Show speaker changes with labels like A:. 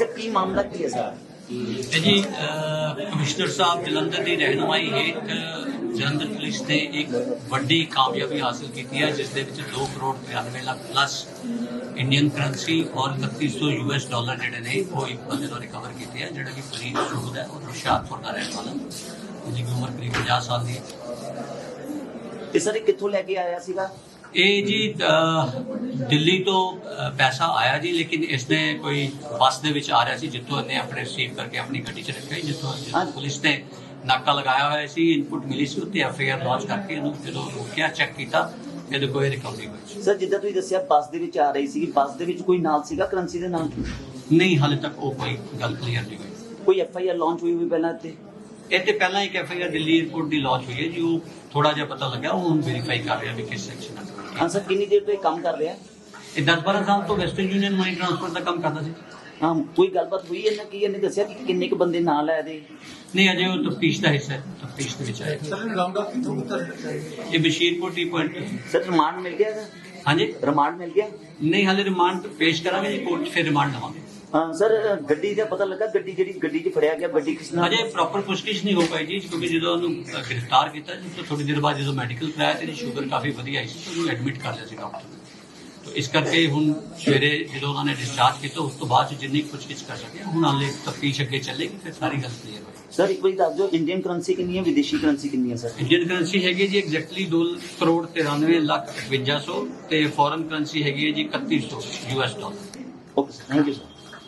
A: Sir ਕੀ ਮਾਮਲਾ ਕੀ ਹੈ sir?
B: ਇਹ ਜੀ ਅਹ, ਕਮਿਸ਼ਨਰ ਸਾਹਿਬ ਜਲੰਧਰ ਦੀ ਰਹਿਨੁਮਾਈ ਹੇਠ ਜਲੰਧਰ ਪੁਲਿਸ ਨੇ ਇੱਕ ਵੱਡੀ ਕਾਮਯਾਬੀ ਹਾਸਲ ਕੀਤੀ ਹੈ ਜਿਸ ਦੇ ਵਿੱਚ 2 crore 93 lakh plus Indian currency ਔਰ 3100 ਯੂਐਸ ਡਾਲਰ ਜਿਹੜੇ ਨੇ ਉਹ ਇੱਕ ਬੰਦੇ ਤੋਂ ਰਿਕਵਰ ਕੀਤੇ ਹੈ ਜਿਹੜਾ ਕਿ ਫਰੀਦ ਸੂਦ ਹੈ ਉਹ ਹੁਸ਼ਿਆਰਪੁਰ ਦਾ ਰਹਿਣ ਵਾਲਾ ਜਿਹਦੀ ਉਮਰ ਕਰੀਬ 50 ਸਾਲ ਦੀ ਹੈ।
A: ਤੇ ਸਰ ਇਹ ਕਿੱਥੋਂ ਲੈ ਕੇ ਆਇਆ ਸੀਗਾ?
B: ਇਹ ਜੀ ਦਿੱਲੀ ਤੋਂ ਪੈਸਾ ਆਇਆ ਜੀ ਲੇਕਿਨ ਇਸਨੇ ਕੋਈ ਬੱਸ ਦੇ ਵਿੱਚ ਆ ਰਿਹਾ ਸੀ ਜਿੱਥੋਂ ਇਹਨੇ ਆਪਣੇ ਰਿਸੀਵ ਕਰਕੇ ਆਪਣੀ ਗੱਡੀ 'ਚ ਰੱਖਿਆ ਜਿੱਥੋਂ ਪੁਲਿਸ ਨੇ ਨਾਕਾ ਲਗਾਇਆ ਹੋਇਆ ਸੀ ਇਨਪੁਟ ਮਿਲੀ ਸੀ ਉੱਤੇ ਐਫਆਈਆਰ ਲਾਂਚ ਕਰਕੇ ਇਹਨੂੰ ਜਦੋਂ ਰੋਕਿਆ ਚੈੱਕ ਕੀਤਾ ਇਹਦੇ ਕੋਈ ਰਿਕਵਰੀ ਹੋਈ।
A: ਸਰ ਜਿੱਦਾਂ ਤੁਸੀਂ ਦੱਸਿਆ ਬੱਸ ਦੇ ਵਿੱਚ ਆ ਰਹੀ ਸੀ ਬੱਸ ਦੇ ਵਿੱਚ ਕੋਈ ਨਾਲ ਸੀਗਾ ਕਰੰਸੀ ਦੇ ਨਾਲ?
B: ਨਹੀਂ ਹਾਲੇ ਤੱਕ ਉਹ ਕੋਈ ਗੱਲ ਕਲੀਅਰ ਨਹੀਂ ਹੋਈ।
A: ਕੋਈ ਐਫ ਆਰ ਲਾਂਚ ਹੋਈ ਹੋਈ ਪਹਿਲਾਂ ਤੇ
B: ਇਹ ਤੇ ਪਹਿਲਾਂ ਇੱਕ ਐਫਆਈਆਰ ਦਿੱਲੀ 에ਅਰਪੋਰਟ ਦੀ ਲਾਂਚ ਹੋਈ ਹੈ ਜੀ ਉਹ ਥੋੜਾ ਜਿਹਾ ਪਤਾ ਲੱਗਿਆ ਉਹ ਹੁਣ ਵੈਰੀਫਾਈ ਕਰ ਰਿਹਾ ਵੀ ਕਿਸ ਸੈਕਸ਼ਨ ਅੰਦਰ
A: ਹਾਂ ਸਰ ਕਿੰਨੀ ਦੇਰ ਤੋਂ ਇਹ ਕੰਮ ਕਰ ਰਿਹਾ? ਹੈ?
B: ਇਹ 10 12 ਸਾਲ ਤੋਂ ਵੈਸਟਰਨ ਯੂਨੀਅਨ ਮਨੀ ਟ੍ਰਾਂਸਫਰ ਦਾ ਕੰਮ ਕਰਦਾ ਸੀ।
A: ਹਾਂ ਕੋਈ ਗੱਲਬਾਤ ਹੋਈ ਇਹਨਾਂ ਕੀ? ਇਹਨੇ ਦੱਸਿਆ ਕਿ ਕਿੰਨੇ ਕੁ ਬੰਦੇ ਨਾਲ ਆਏ ਦੇ
B: ਨਹੀਂ ਅਜੇ ਉਹ ਤਫਤੀਸ਼ ਦਾ ਹਿੱਸਾ ਹੈ ਤਫਤੀਸ਼ ਦੇ ਵਿੱਚ ਆਇਆ।
C: ਸਰ ਰਾਉਂਡ ਅਪ ਕਿੱਥੋਂ
B: ਇਹ Bashirpur T point
A: sir remand ਮਿਲ ਗਿਆ ਸਰ
B: ਹਾਂਜੀ।
A: ਰਿਮਾਂਡ ਮਿਲ ਗਿਆ?
B: ਨਹੀਂ ਹਾਲੇ ਰਿਮਾਂਡ ਪੇਸ਼ ਕਰਾਂਗੇ ਜੀ ਕੋਰਟ 'ਚ ਫਿਰ ਰਿਮਾਂਡ ਲਵਾਂਗੇ
A: ਹਾਂ ਸਰ ਗੱਡੀ ਦਾ ਪਤਾ ਲੱਗਾ ਗੱਡੀ ਜਿਹੜੀ ਗੱਡੀ 'ਚ ਫੜਿਆ ਗਿਆ ਗੱਡੀ ਕਿਸ ਨਾਲ
B: ਅਜੇ ਪ੍ਰੋਪਰ ਪੁਸ਼ਕਿਸ਼ ਨਹੀਂ ਹੋ ਪਾਈ ਜੀ ਕਿਉਂਕਿ ਜਦੋਂ ਉਹਨੂੰ ਅ, ਗ੍ਰਿਫਤਾਰ ਕੀਤਾ ਜੀ ਤਾਂ ਥੋੜੀ ਦੇਰ ਬਾਅਦ ਜਦੋਂ ਮੈਡੀਕਲ ਕਰਾਇਆ ਤੇ ਸ਼ੂਗਰ ਕਾਫੀ ਵਧੀਆ ਆਈ ਸੀ ਤਾਂ ਉਹਨੂੰ ਐਡਮਿਟ ਕਰ ਲਿਆ ਸੀ ਡਾਕਟਰ ਨੇ। ਤਾਂ ਇਸ ਕਰਕੇ ਹੁਣ ਸਵੇਰੇ ਜਦੋਂ ਉਹਨਾਂ ਨੇ ਡਿਸਚਾਰਜ ਕੀਤਾ ਉਸ ਤੋਂ ਬਾਅਦ 'ਚ ਜਿੰਨੀ ਪੁੱਛਗਿੱਛ ਕਰ ਸਕੇ ਹੁਣ ਹਾਲੇ ਤਫਤੀਸ਼ ਅੱਗੇ ਚੱਲੇਗੀ ਫਿਰ ਸਾਰੀ ਗੱਲ ਕਲੀਅਰ ਹੋਏਗੀ।
A: ਸਰ ਇੱਕ ਵਾਰੀ ਦੱਸ ਦਿਓ ਇੰਡੀਅਨ ਕਰੰਸੀ ਕਿੰਨੀ ਹੈ ਵਿਦੇਸ਼ੀ ਕਰੰਸੀ ਕਿੰਨੀ ਹੈ ਸਰ
B: ਇੰਡੀਅਨ ਕਰੰਸੀ ਹੈਗੀ ਹੈ ਜੀ ਐਗਜ਼ੈਕਟਲੀ 2 ਕਰੋੜ 93 ਲੱਖ 5500 ਤੇ ਫੋਰਨ ਕਰੰਸੀ ਹੈਗੀ ਹੈ ਜੀ 3100 US dollar
A: okay sir thank you sir